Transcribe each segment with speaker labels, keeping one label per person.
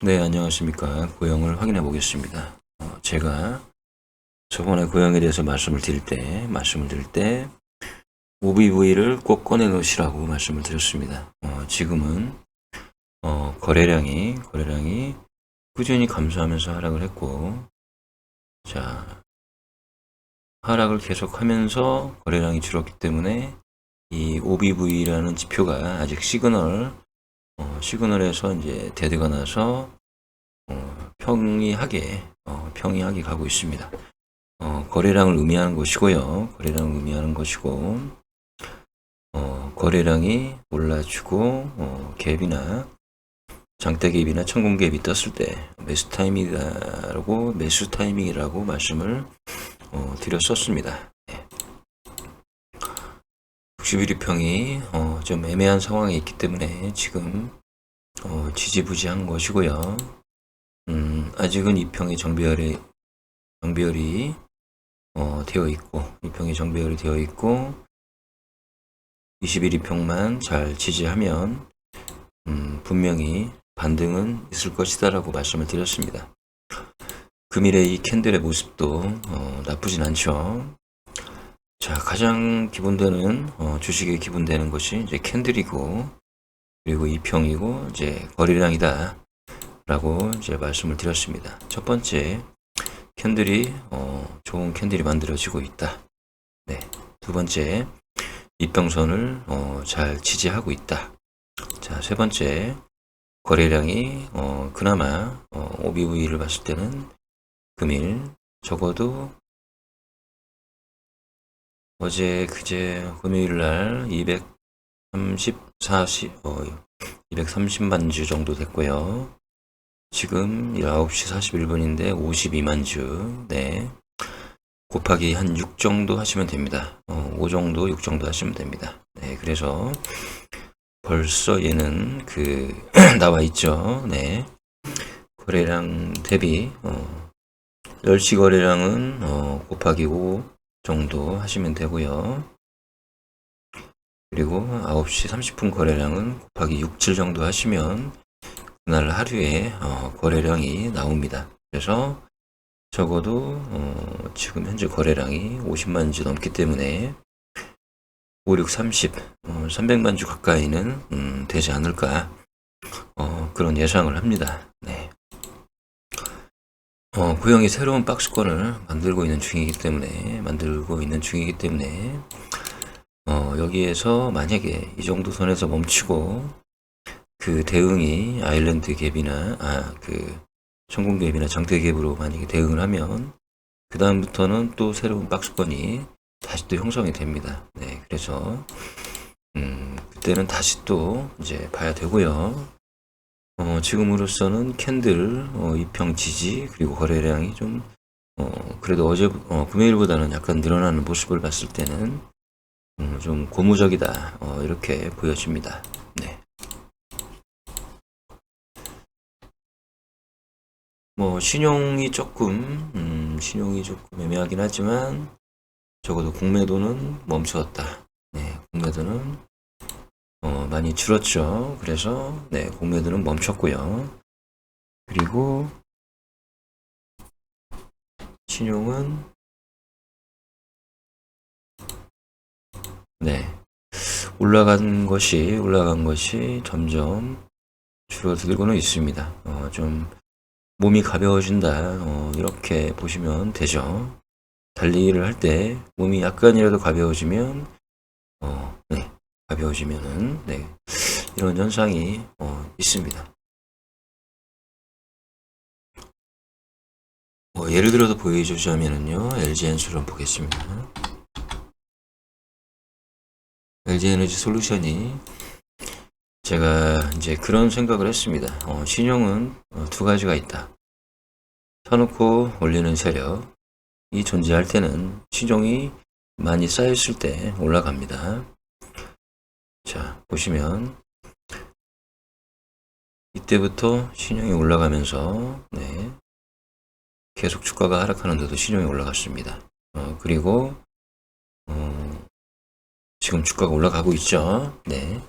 Speaker 1: 네, 안녕하십니까. 고용을 확인해 보겠습니다. 어, 제가 저번에 고용에 대해서 말씀을 드릴 때, 말씀을 드릴 때, OBV를 꼭 꺼내 놓으시라고 말씀을 드렸습니다. 어, 지금은, 어, 거래량이, 거래량이 꾸준히 감소하면서 하락을 했고, 자, 하락을 계속 하면서 거래량이 줄었기 때문에 이 OBV라는 지표가 아직 시그널, 어, 시그널에서 이제 데드가 나서 어, 평이하게 어, 평이하게 가고 있습니다. 어, 거래량을 의미하는 것이고요. 거래량을 의미하는 것이고 어, 거래량이 올라주고 어, 갭이나 장대 갭이나 천공 갭이 떴을 때 매수 타이밍이라고 매수 타이밍이라고 말씀을 어, 드렸었습니다. 61위평이 어, 좀 애매한 상황에 있기 때문에 지금 어, 지지부지한 것이고요. 음, 아직은 이 평이 정비열이 정비열이 어, 되어 있고 이 평이 정비열이 되어 있고 21위평만 잘 지지하면 음, 분명히 반등은 있을 것이다 라고 말씀을 드렸습니다. 금일의 이 캔들의 모습도 어, 나쁘진 않죠. 자, 가장 기본되는 어, 주식의 기본되는 것이 이제 캔들이고 그리고 이평이고 이제 거래량이다 라고 이제 말씀을 드렸습니다. 첫 번째 캔들이 어, 좋은 캔들이 만들어지고 있다. 네. 두 번째 이평선을 어, 잘 지지하고 있다. 자, 세 번째 거래량이 어, 그나마 어, OBV를 봤을 때는 금일 적어도 어제 그제 금요일 날 230, 40, 어, 230만 주 정도 됐고요. 지금 9시 41분인데 52만 주. 네. 곱하기 한 6 정도 하시면 됩니다. 어, 5 정도, 6 정도 하시면 됩니다. 네. 그래서 벌써 얘는 그 나와 있죠. 네. 거래량 대비 어, 10시 거래량은 어, 곱하기 5 정도 하시면 되고요. 그리고 9시 30분 거래량은 곱하기 6, 7 정도 하시면 그날 하루에 어, 거래량이 나옵니다. 그래서 적어도 어, 지금 현재 거래량이 50만 주 넘기 때문에 5, 6, 30, 어, 300만 주 가까이는 음, 되지 않을까 어, 그런 예상을 합니다. 네. 어, 구형이 새로운 박스권을 만들고 있는 중이기 때문에 만들고 있는 중이기 때문에 어, 여기에서 만약에 이 정도 선에서 멈추고 그 대응이 아일랜드 갭이나 아그 성공 갭이나 장대 갭으로 만약에 대응을 하면 그 다음부터는 또 새로운 박스권이 다시 또 형성이 됩니다. 네, 그래서 음, 그때는 다시 또 이제 봐야 되고요. 어, 지금으로서는 캔들 어, 입평 지지 그리고 거래량이 좀 어, 그래도 어제 어, 금요일보다는 약간 늘어나는 모습을 봤을 때는 음, 좀 고무적이다 어, 이렇게 보여집니다. 네. 뭐 신용이 조금 음, 신용이 조금 애매하긴 하지만 적어도 공매도는 멈추었다. 네, 공매도는 어, 많이 줄었죠. 그래서 네, 공매도는 멈췄고요. 그리고 신용은 네 올라간 것이 올라간 것이 점점 줄어들고는 있습니다. 어, 좀 몸이 가벼워진다 어, 이렇게 보시면 되죠. 달리기를 할 때 몸이 약간이라도 가벼워지면 어, 네, 가벼워지면은 네, 이런 현상이 어, 있습니다. 뭐 예를 들어서 보여주자면은요, LG 엔수를 보겠습니다. LG 에너지 솔루션이 제가 이제 그런 생각을 했습니다. 어, 신용은 어, 두 가지가 있다. 쳐놓고 올리는 세력이 존재할 때는 신용이 많이 쌓였을 때 올라갑니다. 자, 보시면 이때부터 신용이 올라가면서 네, 계속 주가가 하락하는데도 신용이 올라갔습니다. 어, 그리고 어, 지금 주가가 올라가고 있죠. 네.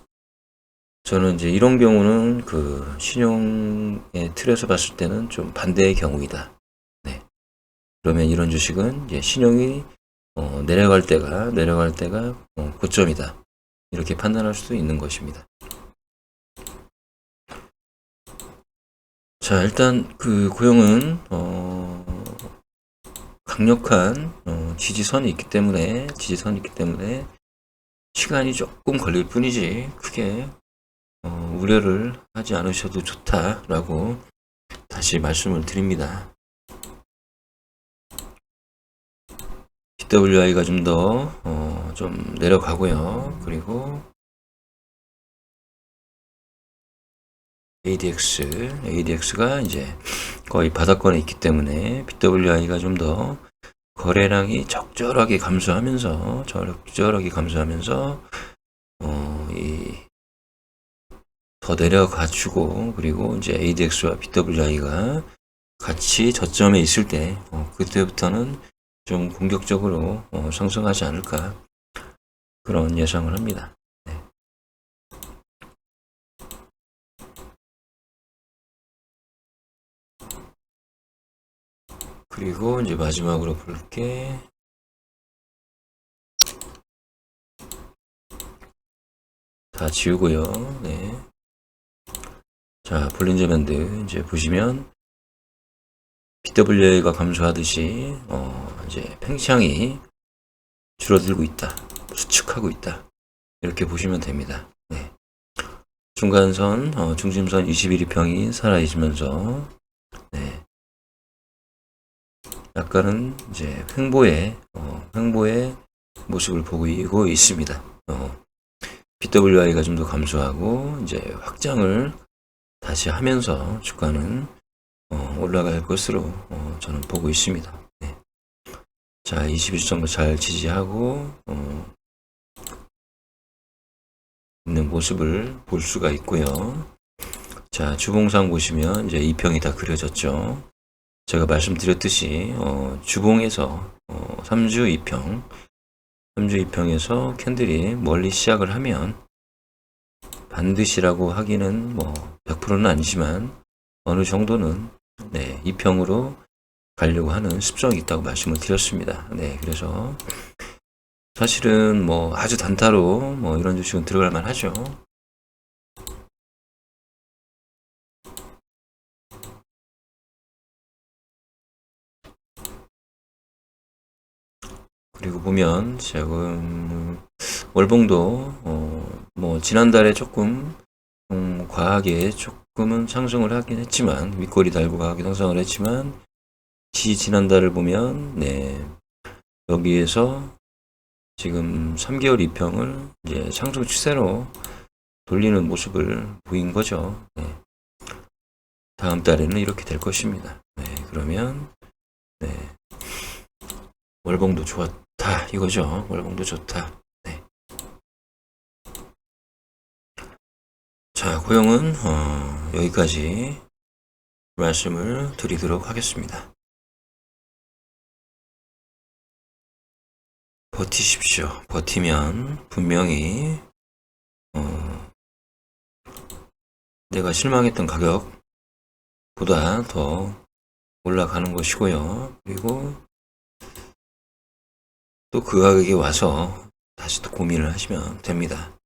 Speaker 1: 저는 이제 이런 경우는 그 신용의 틀에서 봤을 때는 좀 반대의 경우이다. 네. 그러면 이런 주식은 이제 신용이 어, 내려갈 때가 내려갈 때가 어, 고점이다. 이렇게 판단할 수도 있는 것입니다. 자, 일단 그 고용은 어, 강력한 어, 지지선이 있기 때문에 지지선이 있기 때문에 시간이 조금 걸릴 뿐이지 크게 어, 우려를 하지 않으셔도 좋다라고 다시 말씀을 드립니다. BWI가 좀 더, 어, 좀 내려가고요. 그리고 ADX, ADX가 이제 거의 바닥권에 있기 때문에 BWI가 좀 더 거래량이 적절하게 감소하면서, 적절하게 감소하면서, 어, 이, 더 내려가지고, 그리고 이제 ADX와 BWI가 같이 저점에 있을 때, 어, 그때부터는 좀 공격적으로 어, 상승하지 않을까 그런 예상을 합니다. 네. 그리고 이제 마지막으로 볼게 다 지우고요. 네. 자, 볼린저 밴드 이제 보시면 BWA가 감소하듯이 어, 이제 팽창이 줄어들고 있다. 수축하고 있다. 이렇게 보시면 됩니다. 네. 중간선, 어, 중심선 21일평이 살아있으면서 네. 약간은 이제 횡보의 어, 횡보의 모습을 보이고 있습니다. 어, BWI가 좀 더 감소하고 이제 확장을 다시 하면서 주가는 어, 올라갈 것으로 어, 저는 보고 있습니다. 네. 자, 21 정도 잘 지지하고 어, 있는 모습을 볼 수가 있고요. 자, 주봉상 보시면 이제 이평이 다 그려졌죠. 제가 말씀드렸듯이 어, 주봉에서 어, 3주 2평, 3주 2평에서 캔들이 멀리 시작을 하면 반드시라고 하기는 뭐 100%는 아니지만 어느 정도는 네, 2평으로 가려고 하는 습성이 있다고 말씀을 드렸습니다. 네, 그래서 사실은 뭐 아주 단타로 뭐 이런 주식은 들어갈 만하죠. 그리고 보면 지금 월봉도 어, 뭐 지난달에 조금 음, 과하게 조금 은 상승을 하긴 했지만 윗꼬리 달고 과하게 상승을 했지만 지 지난달을 보면 네 여기에서 지금 3개월 이평을 이제 상승 추세로 돌리는 모습을 보인 거죠. 네. 다음 달에는 이렇게 될 것입니다. 네, 그러면 네. 월봉도 좋았다 이거죠. 월봉도 좋다. 네. 자, 고용은 어, 여기까지 말씀을 드리도록 하겠습니다. 버티십시오. 버티면 분명히 어, 내가 실망했던 가격보다 더 올라가는 것이고요. 그리고 또 그 가격에 와서 다시 또 고민을 하시면 됩니다.